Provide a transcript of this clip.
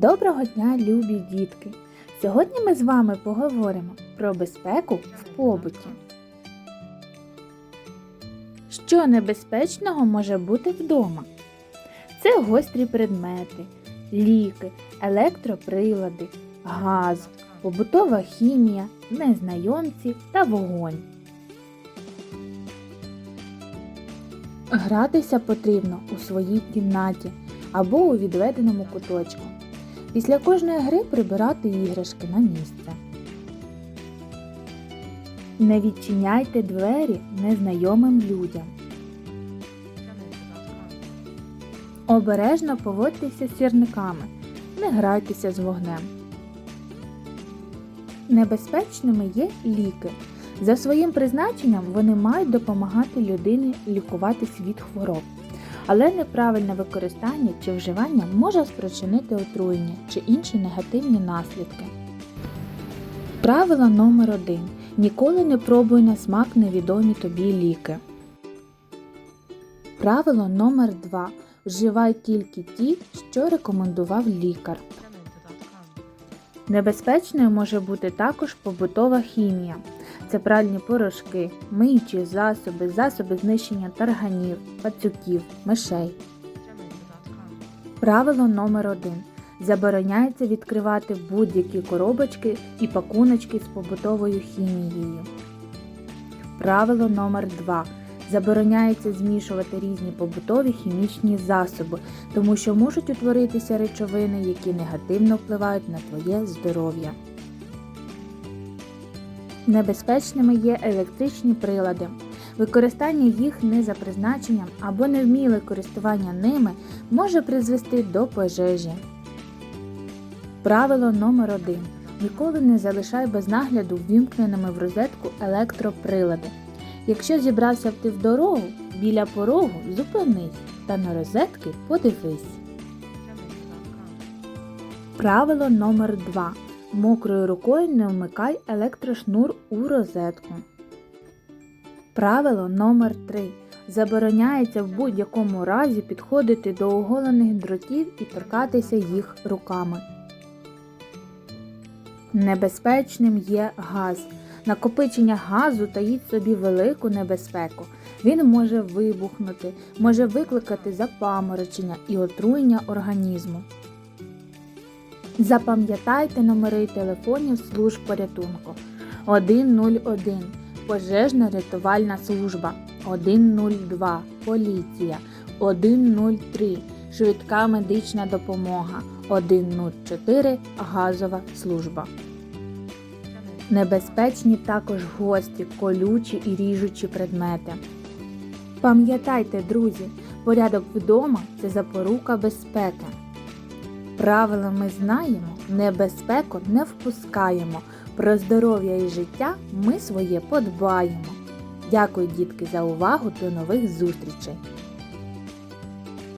Доброго дня, любі дітки! Сьогодні ми з вами поговоримо про безпеку в побуті. Що небезпечного може бути вдома? Це гострі предмети, ліки, електроприлади, газ, побутова хімія, незнайомці та вогонь. Гратися потрібно у своїй кімнаті або у відведеному куточку. Після кожної гри прибирати іграшки на місце. Не відчиняйте двері незнайомим людям. Обережно поводьтеся з сірниками, не грайтеся з вогнем. Небезпечними є ліки. За своїм призначенням вони мають допомагати людині лікуватись від хвороб. Але неправильне використання чи вживання може спричинити отруєння чи інші негативні наслідки. Правило номер 1 Ніколи не пробуй на смак невідомі тобі ліки. Правило номер 2 Вживай тільки ті, що рекомендував лікар. Небезпечною може бути також побутова хімія. Це пральні порошки, миючі засоби, засоби знищення тарганів, пацюків, мишей. Правило номер 1 Забороняється відкривати будь-які коробочки і пакуночки з побутовою хімією. Правило номер 2 Забороняється змішувати різні побутові хімічні засоби, тому що можуть утворитися речовини, які негативно впливають на твоє здоров'я. Небезпечними є електричні прилади. Використання їх не за призначенням або невміле користування ними може призвести до пожежі. Правило номер 1 Ніколи не залишай без нагляду ввімкненими в розетку електроприлади. Якщо зібрався ти в дорогу, біля порогу зупинись та на розетки подивись. Правило номер 2 Мокрою рукою не вмикай електрошнур у розетку. Правило номер 3 Забороняється в будь-якому разі підходити до оголених дротів і торкатися їх руками. Небезпечним є газ. Накопичення газу таїть собі велику небезпеку. Він може вибухнути, може викликати запаморочення і отруєння організму. Запам'ятайте номери телефонів служб порятунку. 101 Пожежна рятувальна служба. 102 Поліція. 103 Швидка медична допомога. 104 Газова служба. Небезпечні також гості, колючі і ріжучі предмети. Пам'ятайте, друзі, порядок вдома це запорука безпеки. Правила ми знаємо, небезпеку не впускаємо. Про здоров'я і життя ми своє подбаємо. Дякую, дітки, за увагу. До нових зустрічей!